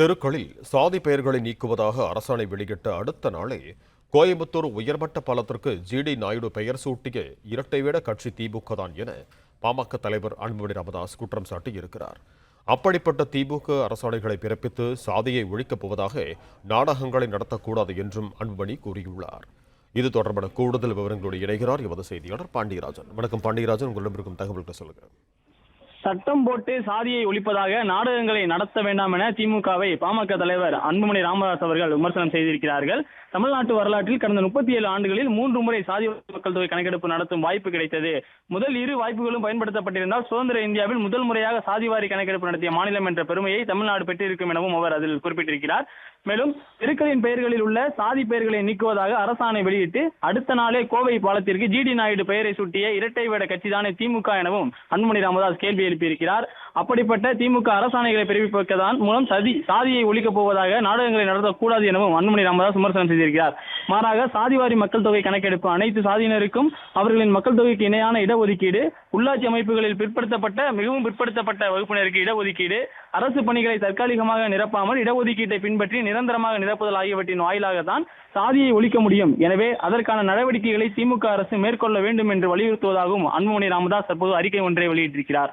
தெருக்களில் சாதி பெயர்களை நீக்குவதாக அரசாணை வெளியிட்ட அடுத்த நாளே கோயம்புத்தூர் உயர்மட்ட பாலத்திற்கு ஜிடி நாயுடு பெயர் சூட்டிய இரட்டை விட கட்சி திமுக தான் என பாமக தலைவர் அன்புமணி ராமதாஸ் குற்றம் சாட்டியிருக்கிறார். அப்படிப்பட்ட திமுக அரசாணைகளை பிறப்பித்து சாதியை ஒழிக்கப் போவதாக நாடகங்களை நடத்தக்கூடாது என்றும் அன்புமணி கூறியுள்ளார். இது தொடர்பான கூடுதல் விவரங்களோடு இணைகிறார் எமது செய்தியாளர் பாண்டியராஜன். வணக்கம் பாண்டியராஜன். உங்களிடம் இருக்கும் தகவல்களை சொல்லுங்க சட்டம் போட்டு சாதியை ஒழிப்பதாக நாடகங்களை நடத்த வேண்டாம் என திமுகவை பாமக தலைவர் அன்புமணி ராமதாஸ் அவர்கள் விமர்சனம் செய்திருக்கிறார்கள். தமிழ்நாட்டு வரலாற்றில் கடந்த முப்பத்தி ஏழு ஆண்டுகளில் மூன்று முறை சாதி மக்கள் தொகை கணக்கெடுப்பு நடத்தும் வாய்ப்பு கிடைத்தது. முதல் இரு வாய்ப்புகளும் பயன்படுத்தப்பட்டிருந்தால் சுதந்திர இந்தியாவில் முதல் முறையாக சாதிவாரி கணக்கெடுப்பு நடத்திய மாநிலம் என்ற பெருமையை தமிழ்நாடு பெற்றிருக்கும் எனவும் அவர் அதில் குறிப்பிட்டிருக்கிறார். மேலும் தெருக்களின் பெயர்களில் உள்ள சாதி பெயர்களை நீக்குவதாக அரசாணை வெளியிட்டு அடுத்த நாளே கோவை பாலத்திற்கு ஜிடி நாயுடு பெயரை சூட்டிய இரட்டை வேட கட்சிதானே திமுக எனவும் அன்புமணி ராமதாஸ் கேள்வி எழுப்பியிருக்கிறார். அப்படிப்பட்ட திமுக அரசாணைகளை பிறப்பிப்பதன் மூலம் சதி சாதியை ஒழிக்கப் போவதாக நாடகங்களை நடத்தக்கூடாது எனவும் அன்புமணி ராமதாஸ் விமர்சனம் செய்திருக்கிறார். மாறாக சாதிவாரி மக்கள் தொகை கணக்கெடுப்பு அனைத்து சாதியினருக்கும் அவர்களின் மக்கள் தொகைக்கு இணையான இடஒதுக்கீடு உள்ளாட்சி அமைப்புகளில் பிற்படுத்தப்பட்ட மிகவும் பிற்படுத்தப்பட்ட வகுப்பினருக்கு இடஒதுக்கீடு அரசு பணிகளை தற்காலிகமாக நிரப்பாமல் இடஒதுக்கீட்டை பின்பற்றி நிரந்தரமாக நிரப்புதல் ஆகியவற்றின் வாயிலாக தான் சாதியை ஒழிக்க முடியும். எனவே அதற்கான நடவடிக்கைகளை திமுக அரசு மேற்கொள்ள வேண்டும் என்று வலியுறுத்துவதாகவும் அன்புமணி ராமதாஸ் தற்போது அறிக்கை ஒன்றை வெளியிட்டிருக்கிறார்.